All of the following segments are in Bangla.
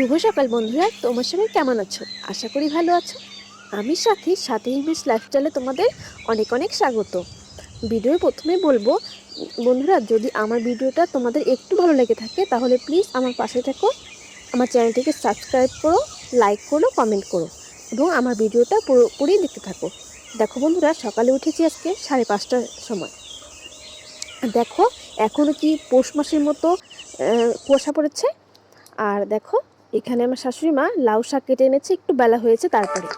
শুভ সকাল বন্ধুরা, তোমার সবাই কেমন আছো? আশা করি ভালো আছো। আমি সাথী সাথী ইংলিশ লাইফস্টাইলে তোমাদের অনেক অনেক স্বাগত। ভিডিওর প্রথমে বলব, বন্ধুরা, যদি আমার ভিডিওটা তোমাদের একটু ভালো লেগে থাকে, তাহলে প্লিজ আমার পাশে থাকো। আমার চ্যানেলটিকে সাবস্ক্রাইব করো লাইক করো কমেন্ট করো এবং আমার ভিডিওটা পুরোপুরি দেখতে থাকো। দেখো বন্ধুরা, সকালে উঠেছি আজকে সাড়ে পাঁচটার সময়। দেখো এখনও কি পৌষ মাসের মতো কুয়াশা পড়েছে? আর দেখো এখানে আমার শাশুড়ি মা লাউ শাক কেটে এনেছে, একটু বেলা হয়েছে তারপরে।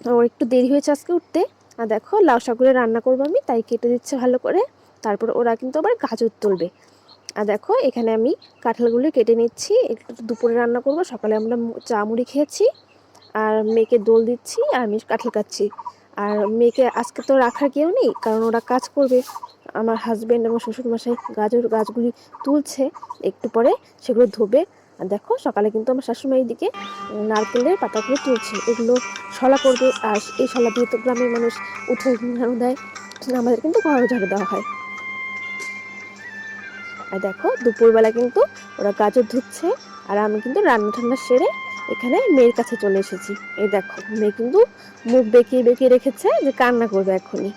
ওর একটু দেরি হয়েছে আজকে উঠতে। আর দেখো, লাউ শাকগুলো রান্না করব আমি, তাই কেটে দিচ্ছে ভালো করে। তারপর ওরা কিন্তু আবার গাজর তুলবে। আর দেখো, এখানে আমি কাঁঠালগুলো কেটে নিচ্ছি। একটু দুপুরে রান্না করব, সকালে আমরা চা মুড়ি খেয়েছি। আর মেয়েকে দোল দিচ্ছি, আর আমি কাঁঠাল কাটছি। আর মেয়েকে আজকে তো রাখার কেউ নেই, কারণ ওরা কাজ করবে। আমার হাজব্যান্ড এবং শ্বশুরমশাই গাজর গাছগুলি তুলছে, একটু পরে সেগুলো ধোবে। আর দেখো, সকালে কিন্তু আমার শাশুড়ি এদিকে নারকেলের পাতাগুলো তুলছে। এগুলো শলা করবে আর এই শলা দিয়ে তো গ্রামের মানুষ উঠে ঝাড়ু দেয়। আমাদের কিন্তু ঘর ঝাড়ু দেওয়া হয়। আর দেখো, দুপুরবেলা কিন্তু ওরা গাজর ধুচ্ছে আর আমি কিন্তু রান্না ঠান্না সেরে এখানে মেয়ের কাছে চলে এসেছি। এই দেখো, মেয়ে কিন্তু মুখ বেঁকিয়ে বেঁকিয়ে রেখেছে যে কান্না করবে এখনই।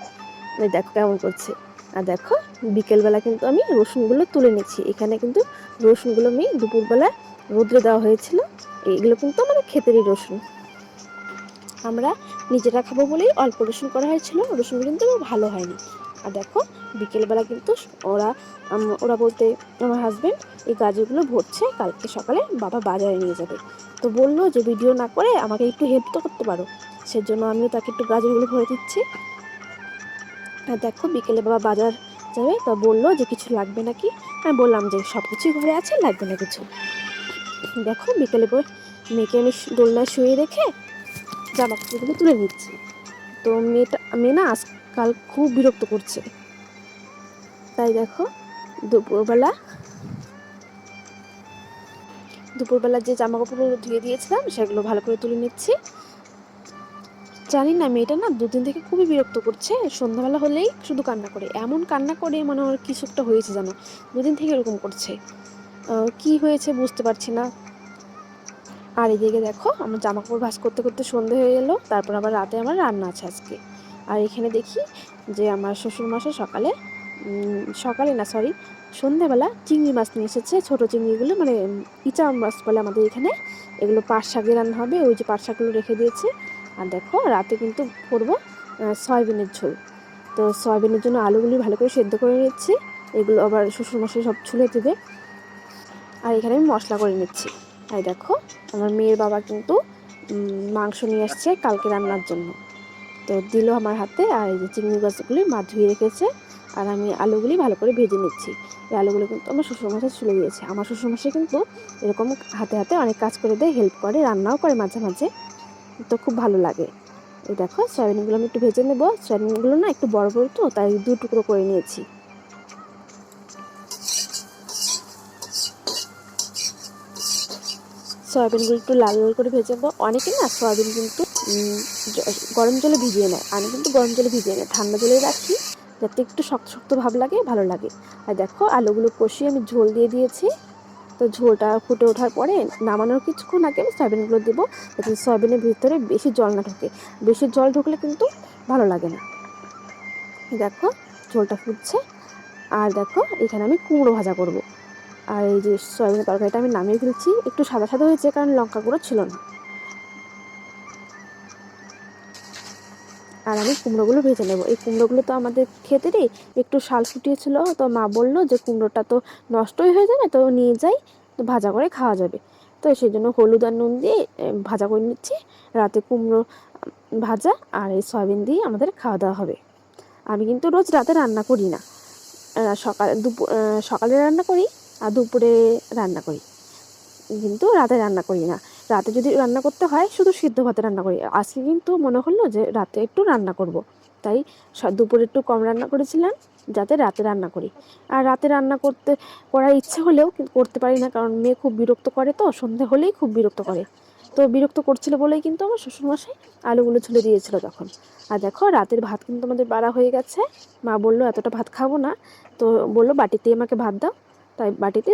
এই দেখো কেমন করছে। আর দেখো, বিকেলবেলা কিন্তু আমি রসুনগুলো তুলে নিচ্ছি এখানে কিন্তু রসুনগুলো আমি দুপুরবেলা রোদ্রে দেওয়া হয়েছিল। এইগুলো কিন্তু আমাদের ক্ষেতেরই রসুন। আমরা নিজেরা খাব বলেই অল্প রসুন করা হয়েছিল। রসুনগুলো কিন্তু ভালো হয়নি। আর দেখো, বিকেলবেলা কিন্তু ওরা ওরা বলতে আমার হাজবেন্ড এই গাজরগুলো ভরছে, কালকে সকালে বাবা বাজারে নিয়ে যাবে। তো বলল যে, ভিডিও না করে আমাকে একটু হেল্প তো করতে পারো। সেজন্য আমি তাকে একটু গাজরগুলো ভরে দিচ্ছি। আর দেখো বিকেলে বাবা বাজার যাবে, তা বলল যে কিছু লাগবে নাকি? আমি বললাম যে সব কিছুই ঘরে আছে, লাগবে না কিছু। দেখো বিকেলে পর মেয়েকে আমি দোলনায় শুয়ে রেখে জামা কাপড়গুলো তুলে নিচ্ছি। তো মেয়েটা, মেয়ে না আজকাল খুব বিরক্ত করছে। তাই দেখো দুপুরবেলা দুপুরবেলা যে জামা কাপড়গুলো ধুয়ে দিয়েছিলাম, সেগুলো ভালো করে তুলে নিচ্ছি। জানি না, মেয়েটা না দুদিন থেকে খুবই বিরক্ত করছে। সন্ধ্যাবেলা হলেই শুধু কান্না করে। এমন কান্না করে মানে ওর কিছু একটা হয়েছে জানো দুদিন থেকে এরকম করছে। কি হয়েছে বুঝতে পারছি না। আর এদিকে দেখো, আমার জামা কাপড় ভাঁজ করতে করতে সন্ধে হয়ে গেলো তারপর আবার রাতে আমার রান্না আছে আজকে। আর এখানে দেখি যে আমার শ্বশুরমশাই সকালে সকালে না সরি সন্ধ্যাবেলা চিংড়ি মাছ নিয়ে এসেছে। ছোটো চিংড়িগুলো মানে ইচা মাছ বলে আমাদের এখানে। এগুলো পাট শাকে রান্না হবে। ওই যে পাট শাকগুলো রেখে দিয়েছে। আর দেখো, রাতে কিন্তু করব সয়াবিনের ঝোল। তো সয়াবিনের জন্য আলুগুলি ভালো করে সেদ্ধ করে নিচ্ছি, এগুলো আবার শ্বশুরমশাই সব ছুলে দেবে। আর এখানে আমি মশলা করে নিচ্ছি। তাই দেখো, আমার মেয়ের বাবা কিন্তু মাংস নিয়ে আসছে কালকে রান্নার জন্য। তো দিল আমার হাতে, আর এই যে চিংড়ি গাছগুলি মা ধুয়ে রেখেছে, আর আমি আলুগুলি ভালো করে ভেজে নিচ্ছি। এই আলুগুলো কিন্তু আমার শ্বশুরমশাই ছুলে দিয়েছে। আমার শ্বশুরমশাই কিন্তু এরকম হাতে হাতে অনেক কাজ করে দেয়, হেল্প করে, রান্নাও করে মাঝে মাঝে। তো খুব ভালো লাগে। এই দেখো, সয়াবিনগুলো আমি একটু ভেজে নেব। সয়াবিনগুলো না একটু বড় বড় তো, তাই দু টুকরো করে নিয়েছি। সয়াবিনগুলো একটু লাল লাল করে ভেজে নেব। অনেকে না সয়াবিন কিন্তু গরম জলে ভিজিয়ে নেয়। আমি কিন্তু গরম জলে ভিজিয়ে নেয় ঠান্ডা জলে রাখি। যাতে একটু শক্ত শক্ত ভাব লাগে, ভালো লাগে। আর দেখো, আলুগুলো কষিয়ে আমি ঝোল দিয়ে দিয়েছি। তো ঝোলটা ফুটে ওঠার পরে নামানোর কিছুক্ষণ আগে আমি সয়াবিনগুলো দেবো যাতে সয়াবিনের ভিতরে বেশি জল না ঢোকে। বেশি জল ঢুকলে কিন্তু ভালো লাগে না। দেখো, ঝোলটা ফুটছে। আর দেখো, এখানে আমি কুমড়ো ভাজা করব। আর এই যে সয়াবিনের তরকারিটা আমি নামিয়ে ফেলছি। একটু সাদা সাদা হয়েছে কারণ লঙ্কা গুঁড়ো ছিল না। আর আমি কুমড়োগুলো ভেজে নেব। এই কুমড়োগুলো তো আমাদের ক্ষেতেরই। একটু শাল ফুটিয়েছিল, তো মা বলল যে কুমড়োটা তো নষ্টই হয়ে যাবে, তো নিয়ে যাই, তো ভাজা করে খাওয়া যাবে। তো সেই জন্য হলুদ আর নুন দিয়ে ভাজা করে নিচ্ছি। রাতে কুমড়ো ভাজা আর এই সয়াবিন দিয়ে আমাদের খাওয়া দাওয়া হবে। আমি কিন্তু রোজ রাতে রান্না করি না। সকালে দুপুর সকালে রান্না করি আর দুপুরে রান্না করি। কিন্তু রাতে রান্না করি না। রাতে যদি রান্না করতে হয়, শুধু সিদ্ধ ভাতে রান্না করি। আজকে কিন্তু মনে হলো যে রাতে একটু রান্না করব। তাই দুপুরে একটু কম রান্না করেছিলাম, যাতে রাতে রান্না করি। আর রাতে রান্না করতে, করার ইচ্ছে হলেও করতে পারি না, কারণ মেয়ে খুব বিরক্ত করে তো, সন্ধে হলেই খুব বিরক্ত করে। তো বিরক্ত করছিল বলেই কিন্তু আমার শ্বশুরমশাই আলুগুলো ছুলে দিয়েছিল তখন। আর দেখো, রাতের ভাত কিন্তু আমাদের বাড়া হয়ে গেছে। মা বলল, এতটা ভাত খাব না। তো বলল, বাটিতেই আমাকে ভাত দাও। তাই বাটিতে